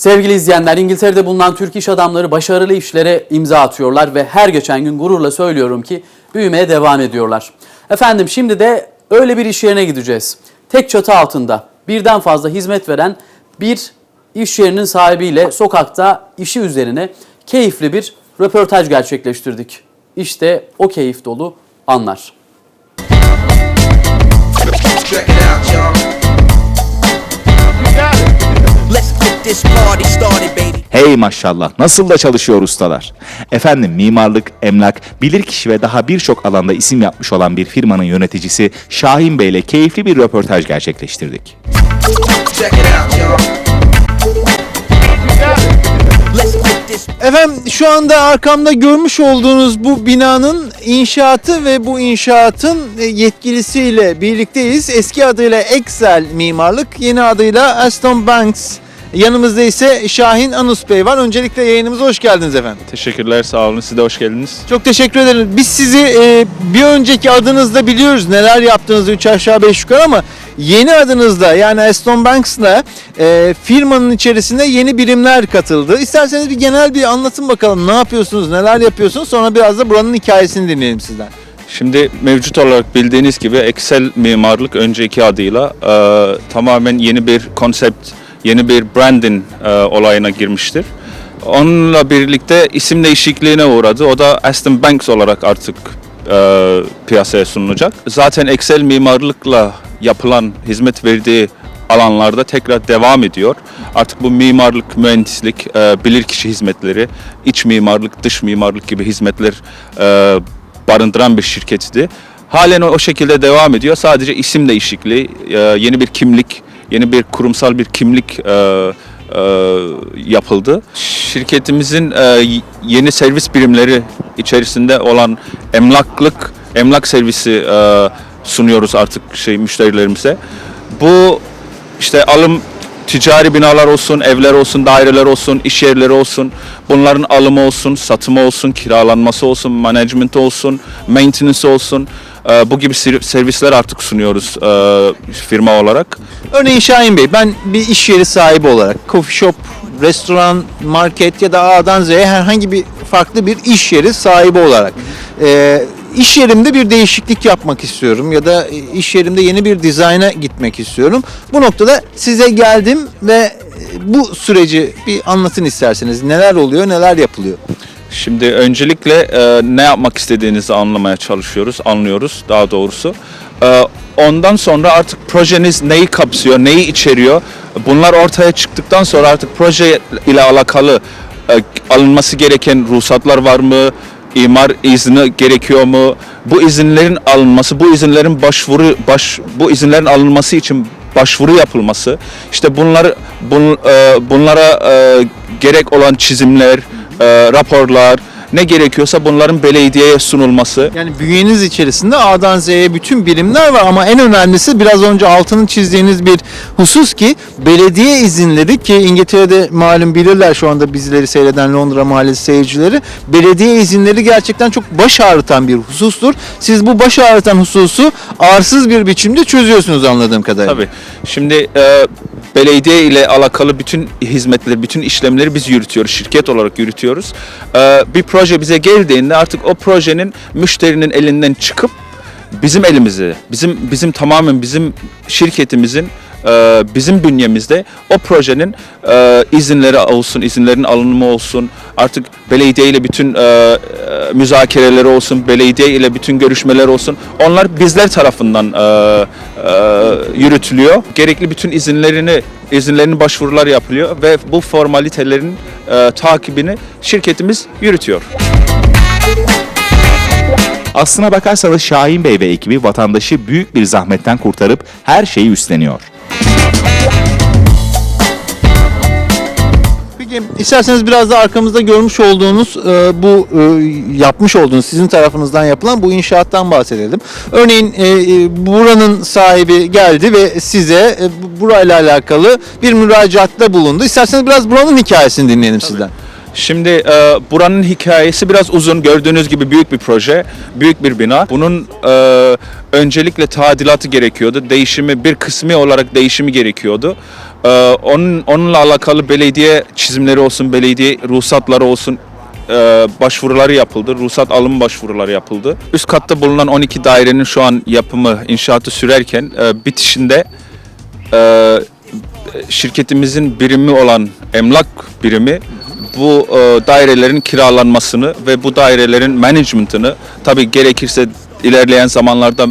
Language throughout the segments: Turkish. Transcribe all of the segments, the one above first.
Sevgili izleyenler, İngiltere'de bulunan Türk iş adamları başarılı işlere imza atıyorlar ve her geçen gün gururla söylüyorum ki büyümeye devam ediyorlar. Efendim şimdi de öyle bir iş yerine gideceğiz. Tek çatı altında birden fazla hizmet veren bir iş yerinin sahibiyle sokakta işi üzerine keyifli bir röportaj gerçekleştirdik. İşte o keyif dolu anlar. Hey maşallah nasıl da çalışıyor ustalar. Efendim mimarlık, emlak, bilirkişi ve daha birçok alanda isim yapmış olan bir firmanın yöneticisi Şahin Bey ile keyifli bir röportaj gerçekleştirdik. Efendim şu anda arkamda görmüş olduğunuz bu binanın inşaatı ve bu inşaatın yetkilisiyle birlikteyiz. Eski adıyla Excel Mimarlık, yeni adıyla Aston Banks. Yanımızda ise Şahin Anus Bey var. Öncelikle yayınımıza hoş geldiniz efendim. Teşekkürler, sağ olun. Siz de hoş geldiniz. Çok teşekkür ederim. Biz sizi e, bir önceki adınızda biliyoruz neler yaptığınızı 3 aşağı 5 yukarı ama yeni adınızda yani Aston Banks'la e, firmanın içerisinde yeni birimler katıldı. İsterseniz bir genel bir anlatın bakalım ne yapıyorsunuz, neler yapıyorsunuz sonra biraz da buranın hikayesini dinleyelim sizden. Şimdi mevcut olarak bildiğiniz gibi Excel mimarlık önceki adıyla e, tamamen yeni bir konsept, yeni bir branding e, olayına girmiştir. Onunla birlikte isim değişikliğine uğradı. O da Aston Banks olarak artık e, piyasaya sunulacak. Zaten Excel mimarlıkla yapılan, hizmet verdiği alanlarda tekrar devam ediyor. Artık bu mimarlık, mühendislik, e, bilirkişi hizmetleri, iç mimarlık, dış mimarlık gibi hizmetler e, barındıran bir şirketti. Halen o, o şekilde devam ediyor. Sadece isim değişikliği, e, yeni bir kimlik, yeni bir kurumsal bir kimlik e, e, yapıldı. Şirketimizin e, yeni servis birimleri içerisinde olan emlaklık, emlak servisi e, sunuyoruz artık şey müşterilerimize. Bu işte alım ticari binalar olsun, evler olsun, daireler olsun, iş yerleri olsun, bunların alımı olsun, satımı olsun, kiralanması olsun, management olsun, maintenance olsun, e, bu gibi ser- servisler artık sunuyoruz e, firma olarak. Örneğin Şahin Bey ben bir iş yeri sahibi olarak coffee shop, restoran, market ya da A'dan Z'ye herhangi bir farklı bir iş yeri sahibi olarak e, iş yerimde bir değişiklik yapmak istiyorum ya da iş yerimde yeni bir dizayna gitmek istiyorum. Bu noktada size geldim ve e, bu süreci bir anlatın isterseniz. Neler oluyor, neler yapılıyor? Şimdi öncelikle e, ne yapmak istediğinizi anlamaya çalışıyoruz, anlıyoruz daha doğrusu. E, ondan sonra artık projeniz neyi kapsıyor, neyi içeriyor? Bunlar ortaya çıktıktan sonra artık proje ile alakalı e, alınması gereken ruhsatlar var mı? İmar izni gerekiyor mu? Bu izinlerin alınması, bu izinlerin başvuru baş bu izinlerin alınması için başvuru yapılması, işte bunları bun, e, bunlara e, gerek olan çizimler, e, raporlar, ne gerekiyorsa bunların belediyeye sunulması. Yani bünyeniz içerisinde A'dan Z'ye bütün birimler var ama en önemlisi biraz önce altını çizdiğiniz bir husus ki belediye izinleri ki İngiltere'de malum bilirler şu anda bizleri seyreden Londra Mahallesi seyircileri belediye izinleri gerçekten çok baş ağrıtan bir husustur. Siz bu baş ağrıtan hususu arsız bir biçimde çözüyorsunuz anladığım kadarıyla. Tabii. Şimdi e, belediye ile alakalı bütün hizmetleri, bütün işlemleri biz yürütüyoruz. Şirket olarak yürütüyoruz. E, bir proje bize geldiğinde artık o projenin müşterinin elinden çıkıp bizim elimize, bizim bizim tamamen bizim şirketimizin e, bizim bünyemizde o projenin e, izinleri olsun, izinlerin alınımı olsun, artık belediye ile bütün e, e, müzakereleri olsun, belediye ile bütün görüşmeler olsun. Onlar bizler tarafından e, yürütülüyor. Gerekli bütün izinlerini izinlerin başvurular yapılıyor ve bu formalitelerin takibini şirketimiz yürütüyor. Aslına bakarsanız Şahin Bey ve ekibi vatandaşı büyük bir zahmetten kurtarıp her şeyi üstleniyor. Peki isterseniz biraz da arkamızda görmüş olduğunuz e, bu e, yapmış olduğunuz sizin tarafınızdan yapılan bu inşaattan bahsedelim. Örneğin e, e, buranın sahibi geldi ve size e, bu- burayla alakalı bir müracaatta bulundu. İsterseniz biraz buranın hikayesini dinleyelim sizden. Şimdi e, buranın hikayesi biraz uzun. Gördüğünüz gibi büyük bir proje, büyük bir bina. Bunun e, öncelikle tadilatı gerekiyordu. Değişimi, bir kısmi olarak değişimi gerekiyordu. Ee, onun, onunla alakalı belediye çizimleri olsun, belediye ruhsatları olsun e, başvuruları yapıldı. Ruhsat alım başvuruları yapıldı. Üst katta bulunan 12 dairenin şu an yapımı, inşaatı sürerken e, bitişinde e, şirketimizin birimi olan emlak birimi bu e, dairelerin kiralanmasını ve bu dairelerin management'ını tabii gerekirse ilerleyen zamanlarda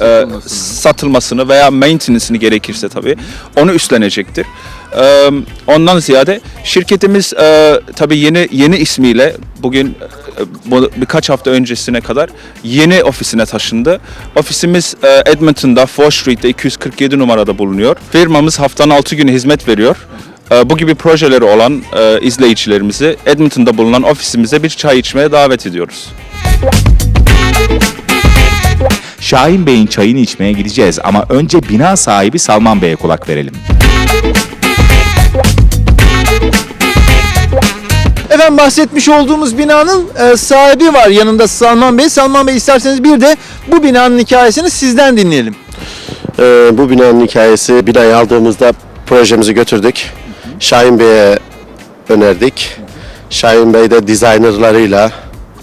e, satılmasını veya maintenance'ini gerekirse tabii onu üstlenecektir. E, ondan ziyade şirketimiz e, tabii yeni yeni ismiyle bugün e, bu birkaç hafta öncesine kadar yeni ofisine taşındı. Ofisimiz e, Edmonton'da Fore Street'te 247 numarada bulunuyor. Firmamız haftanın 6 günü hizmet veriyor. E, Bu gibi projeleri olan e, izleyicilerimizi Edmonton'da bulunan ofisimize bir çay içmeye davet ediyoruz. Şahin Bey'in çayını içmeye gideceğiz ama önce bina sahibi Salman Bey'e kulak verelim. Efendim bahsetmiş olduğumuz binanın e, sahibi var yanında Salman Bey. Salman Bey isterseniz bir de bu binanın hikayesini sizden dinleyelim. Ee, bu binanın hikayesi binayı aldığımızda projemizi götürdük. Şahin Bey'e önerdik. Şahin Bey de designerlarıyla,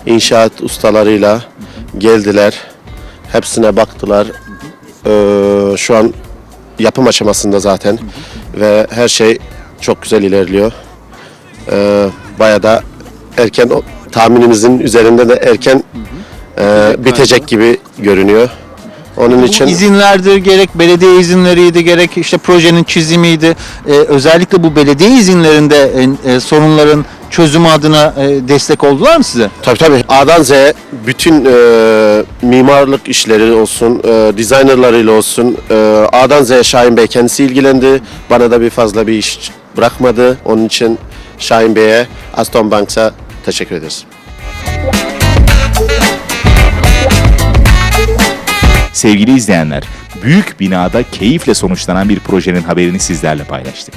inşaat ustalarıyla geldiler. Hepsine baktılar. Ee, şu an yapım aşamasında zaten ve her şey çok güzel ilerliyor. Ee, Baya da erken tahminimizin üzerinde de erken e, bitecek gibi görünüyor. Onun için İzinlerdir gerek belediye izinleriydi gerek işte projenin çizimiydi. E, özellikle bu belediye izinlerinde e, e, sorunların çözümü adına e, destek oldular mı size? Tabii tabii. A'dan Z'ye bütün e, mimarlık işleri olsun, e, designerlarıyla olsun e, A'dan Z'ye Şahin Bey kendisi ilgilendi. Bana da bir fazla bir iş bırakmadı. Onun için Şahin Bey'e, Aston Banks'a teşekkür ederiz. Sevgili izleyenler, büyük binada keyifle sonuçlanan bir projenin haberini sizlerle paylaştık.